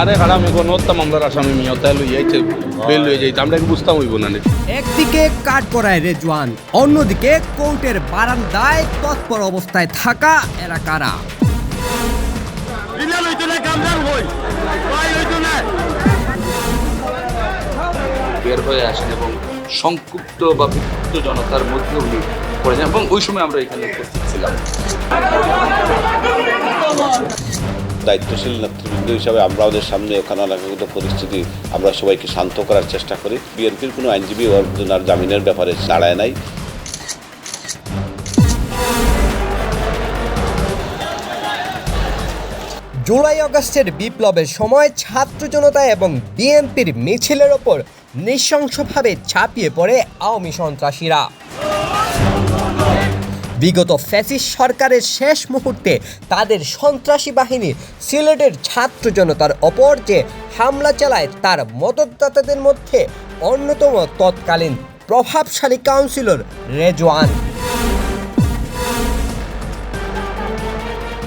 আরে হারামি কোন হত্যা মামলার আসামি মিয়া তাই লই যাইতে বেল লই যাইতে আমরা কি বুঝতাম হইব না একদিকে কাঠ করায় রেজওয়ান অন্যদিকে কোর্টের বারান্দায় তৎপর অবস্থায় থাকা এরা কারা? বের হয়ে আসেন এবং সংক্ষুব্ধ বা বিক্ষুব্ধ জনতার মধ্যে উনি পড়েছেন এবং ওই সময় আমরা এখানে উপস্থিত ছিলাম। দায়িত্বশীল নেতৃবৃন্দ হিসাবে আমরা ওদের সামনে অনাকাঙ্ক্ষিত পরিস্থিতি আমরা সবাইকে শান্ত করার চেষ্টা করি। বিএনপির কোনো আইনজীবী ওনার জামিনের ব্যাপারে দাঁড়ায় নাই। জুলাই আগস্টের বিপ্লবের সময় ছাত্র জনতা এবং বিএনপির মিছিলের ওপর নৃশংসভাবে ছাপিয়ে পড়ে আওয়ামী সন্ত্রাসীরা। বিগত ফ্যাসিস সরকারের শেষ মুহূর্তে তাদের সন্ত্রাসী বাহিনী সিলেটের ছাত্র জনতার ওপর যে হামলা চালায়, তার মদতদাতাদের মধ্যে অন্যতম তৎকালীন প্রভাবশালী কাউন্সিলর রেজওয়ান।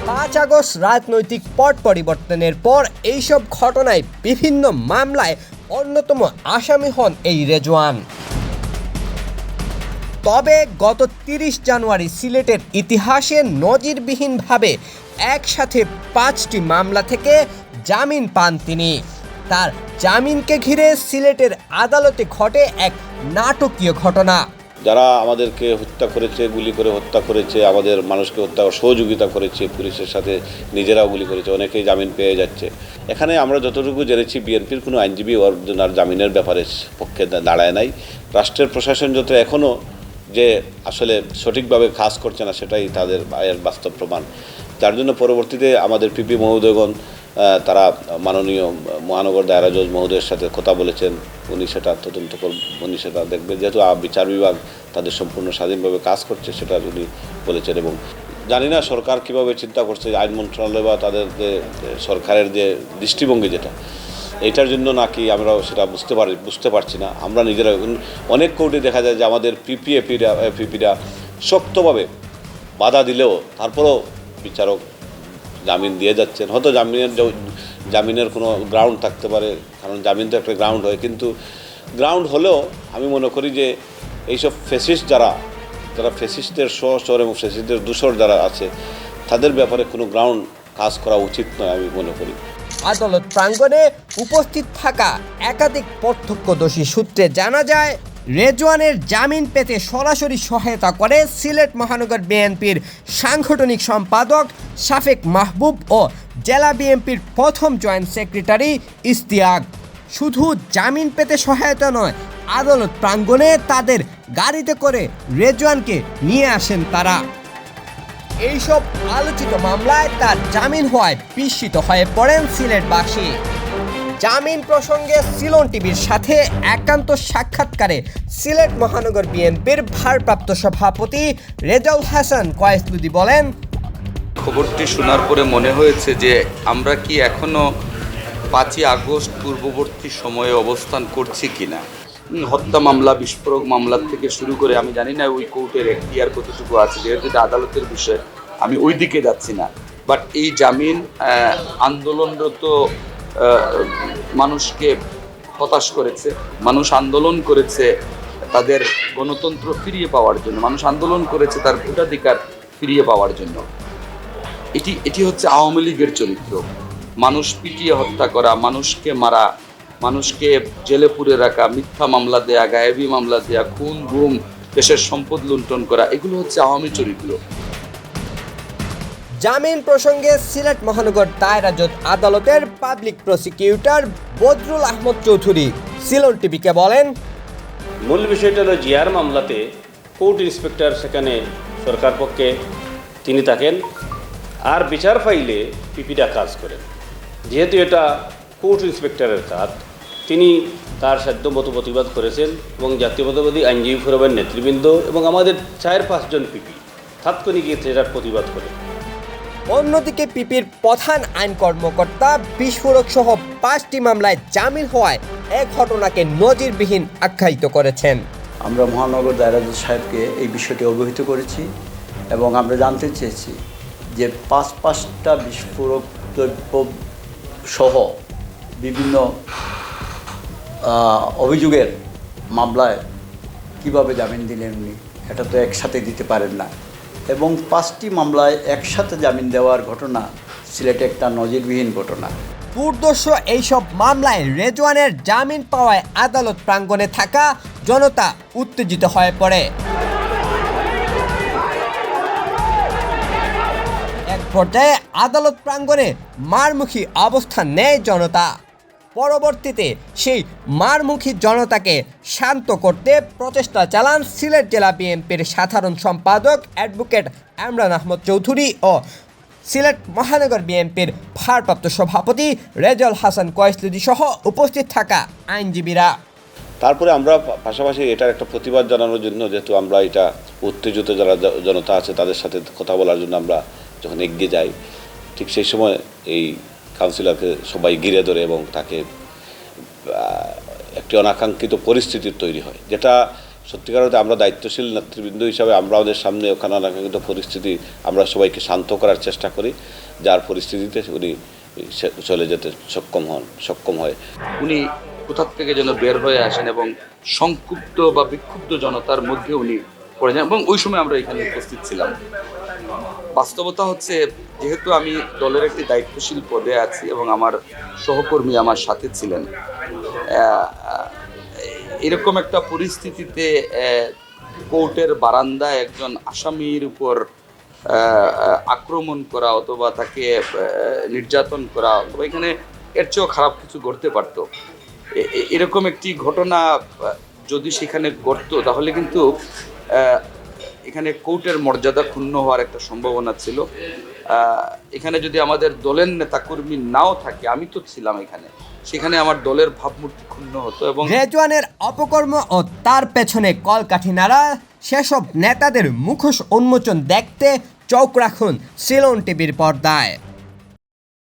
পাঁচ আগস্ট রাজনৈতিক পট পরিবর্তনের পর এইসব ঘটনায় বিভিন্ন মামলায় অন্যতম আসামি হন এই রেজওয়ান। তবে গত তিরিশ জানুয়ারি সিলেটের ইতিহাসে নজিরবিহীনভাবে একসাথে পাঁচটি মামলা থেকে জামিন পান তিনি। তার জামিনকে ঘিরে সিলেটের আদালতে ঘটে এক নাটকীয় ঘটনা। যারা আমাদেরকে হত্যা করেছে, গুলি করে হত্যা করেছে, আমাদের মানুষকে হত্যা সহযোগিতা করেছে, পুলিশের সাথে নিজেরাও গুলি করেছে, অনেকেই জামিন পেয়ে যাচ্ছে। এখানে আমরা যতটুকু জেনেছি, বিএনপির কোনো আইনজীবী ওনার জামিনের ব্যাপারে পক্ষে দাঁড়ায় নাই। রাষ্ট্রের প্রশাসন যত এখনও যে আসলে সঠিকভাবে কাজ করছে না সেটাই তাদের আয়ের বাস্তব প্রমাণ। যার জন্য পরবর্তীতে আমাদের পিপি মহোদয়গণ তারা মাননীয় মহানগর দায়রা জজ মহোদয়ের সাথে কথা বলেছেন। উনি সেটা তদন্ত উনি সেটা দেখবেন। যেহেতু বিচার বিভাগ তাদের সম্পূর্ণ স্বাধীনভাবে কাজ করছে সেটা উনি বলেছেন এবং জানি না সরকার কীভাবে চিন্তা করছে, আইন মন্ত্রণালয় বা তাদের যে সরকারের যে দৃষ্টিভঙ্গি যেটা। এটার জন্য নাকি আমরা সেটা বুঝতে পারি, বুঝতে পারছি না। আমরা নিজেরা অনেক কোর্টে দেখা যায় যে আমাদের পিপিএপিরা পিপিরা শক্তভাবে বাধা দিলেও তারপরেও বিচারক জামিন দিয়ে যাচ্ছেন। হয়তো জামিনের জামিনের কোনো গ্রাউন্ড থাকতে পারে, কারণ জামিন তো একটা গ্রাউন্ড হয়। কিন্তু গ্রাউন্ড হলেও আমি মনে করি যে এইসব ফেসিস্ট যারা যারা ফেসিস্টদের সহচর এবং ফেসিস্টদের দূষর যারা আছে, তাদের ব্যাপারে কোনো গ্রাউন্ড কাজ করা উচিত নয় আমি মনে করি। আদালত প্রাঙ্গণে উপস্থিত থাকা একাধিক প্রত্যক্ষদর্শী সূত্রে জানা যায়, রেজওয়ানের জামিন পেতে সরাসরি সহায়তা করে সিলেট মহানগর বিএনপির সাংগঠনিক সম্পাদক শাফেক মাহবুব ও জেলা বিএনপির প্রথম জয়েন্ট সেক্রেটারি ইস্তিয়াক শুধু জামিন পেতে সহায়তা নয়, আদালত প্রাঙ্গণে তাদের গাড়িতে করে রেজওয়ানকে নিয়ে আসেন তারা। এইসব আলোচিত মামলায় তার জামিন হওয়ায় বিস্মিত হয়ে পড়েন সিলেটবাসী। জামিন প্রসঙ্গে সিলন টিভির সাথে একান্ত সাক্ষাৎকারে সিলেট মহানগর বিএনপির ভারপ্রাপ্ত সভাপতি রেজাউল হাসান কয়েসলুদি বলেন, খবরটি শোনার পরে মনে হয়েছে যে আমরা কি এখনও পাঁচই আগস্ট পূর্ববর্তী সময়ে অবস্থান করছি কিনা। হত্যা মামলা, বিস্ফোরক মামলার থেকে শুরু করে আমি জানি না ওই কোর্টের এখতিয়ার কতটুকু আছে, যেহেতু এটা আদালতের বিষয়, আমি ওই দিকে যাচ্ছি না। বাট এই জামিন আন্দোলনরত মানুষকে হতাশ করেছে, মানুষ আন্দোলন করেছে তাদের গণতন্ত্র ফিরিয়ে পাওয়ার জন্য, মানুষ আন্দোলন করেছে তার ভোটাধিকার ফিরিয়ে পাওয়ার জন্য। এটি এটি হচ্ছে আওয়ামী লীগের চরিত্র। মানুষ পিটিয়ে হত্যা করা, মানুষকে মারা মানুষকে জেলে পুরে রাখা মিথ্যা মামলা দেয়া গায়েবী মামলা দেয়া খুন গুম দেশের সম্পদ লুণ্ঠন করা এগুলো হচ্ছে আওয়ামী চরিত্র। জামিন প্রসঙ্গে সিলেট মহানগর দায়রা জজ আদালতের পাবলিক প্রসিকিউটর বদরুল আহমদ চৌধুরী সিলন টিভিকে বলেন মূল বিষয়টা হলো জিয়ার মামলাতে কোর্ট ইন্সপেক্টর সেখানে সরকার পক্ষে তিনি থাকেন আর বিচার ফাইলে পিপিটা কাজ করেন। যেহেতু এটা কোর্ট ইন্সপেক্টরের কাজ তিনি তার সাধ্যমতো প্রতিবাদ করেছেন এবং জাতীয়তাবাদী আইনজীবী ফোরামের নেতৃবৃন্দ এবং আমাদের চার পাঁচজন পিপি তাৎক্ষণিক সেটার প্রতিবাদ করে অন্যদিকে পিপির প্রধান আইন কর্মকর্তা বিস্ফোরক সহ পাঁচটি মামলায় জামিন হওয়ায় এক ঘটনাকে নজিরবিহীন আখ্যায়িত করেছেন। আমরা মহানগর দায়রাজ সাহেবকে এই বিষয়টি অবহিত করেছি এবং আমরা জানতে চেয়েছি যে পাঁচ পাঁচটা বিস্ফোরক দ্রব্য সহ বিভিন্ন অভিযোগের মামলায় কীভাবে জামিন দিলেন উনি? এটা তো একসাথে দিতে পারেন না। এবং পাঁচটি মামলায় একসাথে জামিন দেওয়ার ঘটনা সিলেটে একটা নজিরবিহীন ঘটনা। দুর্দর্শ এইসব মামলায় রেজওয়ানের জামিন পাওয়ায় আদালত প্রাঙ্গণে থাকা জনতা উত্তেজিত হয়ে পড়ে। এক পর্যায়ে আদালত প্রাঙ্গণে মারমুখী অবস্থান নেয় জনতা। পরবর্তীতে সেই মারমুখী জনতাকে শান্ত করতে প্রচেষ্টা চালান সিলেট জেলা বিএনপির সাধারণ সম্পাদক অ্যাডভোকেট আমরান আহমদ চৌধুরী ও সিলেট মহানগর বিএনপির ভারপ্রাপ্ত সভাপতি রেজল হাসান কয়েসলুদি সহ উপস্থিত থাকা আইনজীবীরা। তারপরে আমরা পাশাপাশি এটার একটা প্রতিবাদ জানানোর জন্য যেহেতু আমরা এটা উত্তেজিত যারা জনতা আছে তাদের সাথে কথা বলার জন্য আমরা যখন এগিয়ে যাই, ঠিক সেই সময় এই কাউন্সিলরকে সবাই ঘিরে ধরে এবং তাকে একটি অনাকাঙ্ক্ষিত পরিস্থিতির তৈরি হয়। যেটা সত্যিকার আমরা দায়িত্বশীল নেতৃবৃন্দ হিসাবে আমরা ওদের সামনে ওখানে অনাকাঙ্ক্ষিত পরিস্থিতি আমরা সবাইকে শান্ত করার চেষ্টা করি, যার পরিস্থিতিতে উনি চলে যেতে সক্ষম হন, সক্ষম হয়। উনি কোথার থেকে যেন বের হয়ে আসেন এবং সংক্ষুব্ধ বা বিক্ষুব্ধ জনতার মধ্যে উনি পড়ে যান এবং ওই সময় আমরা এখানে উপস্থিত ছিলাম। বাস্তবতা হচ্ছে, যেহেতু আমি দলের একটি দায়িত্বশীল পদে আছি এবং আমার সহকর্মী আমার সাথে ছিলেন এরকম একটা পরিস্থিতিতে কোর্টের বারান্দায় একজন আসামির উপর আক্রমণ করা অথবা তাকে নির্যাতন করা অথবা এখানে এর চেয়েও খারাপ কিছু ঘটতে পারতো। এরকম একটি ঘটনা যদি সেখানে ঘটতো, তাহলে কিন্তু এখানে কোর্টের মর্যাদা ক্ষুণ্ণ হওয়ার একটা সম্ভাবনা ছিল। এখানে যদি আমাদের দলের নেতাকর্মী নাও থাকে, আমি তো ছিলাম এখানে, সেখানে আমার দলের ভাবমূর্তি ক্ষুণ্ণ হতো এবং রেজওয়ানের অপকর্ম ও তার পেছনে কলকাঠি নাড়া, সেসব নেতাদের মুখোশ উন্মোচন দেখতে চোখ রাখুন সিলন টিভির পর্দায়।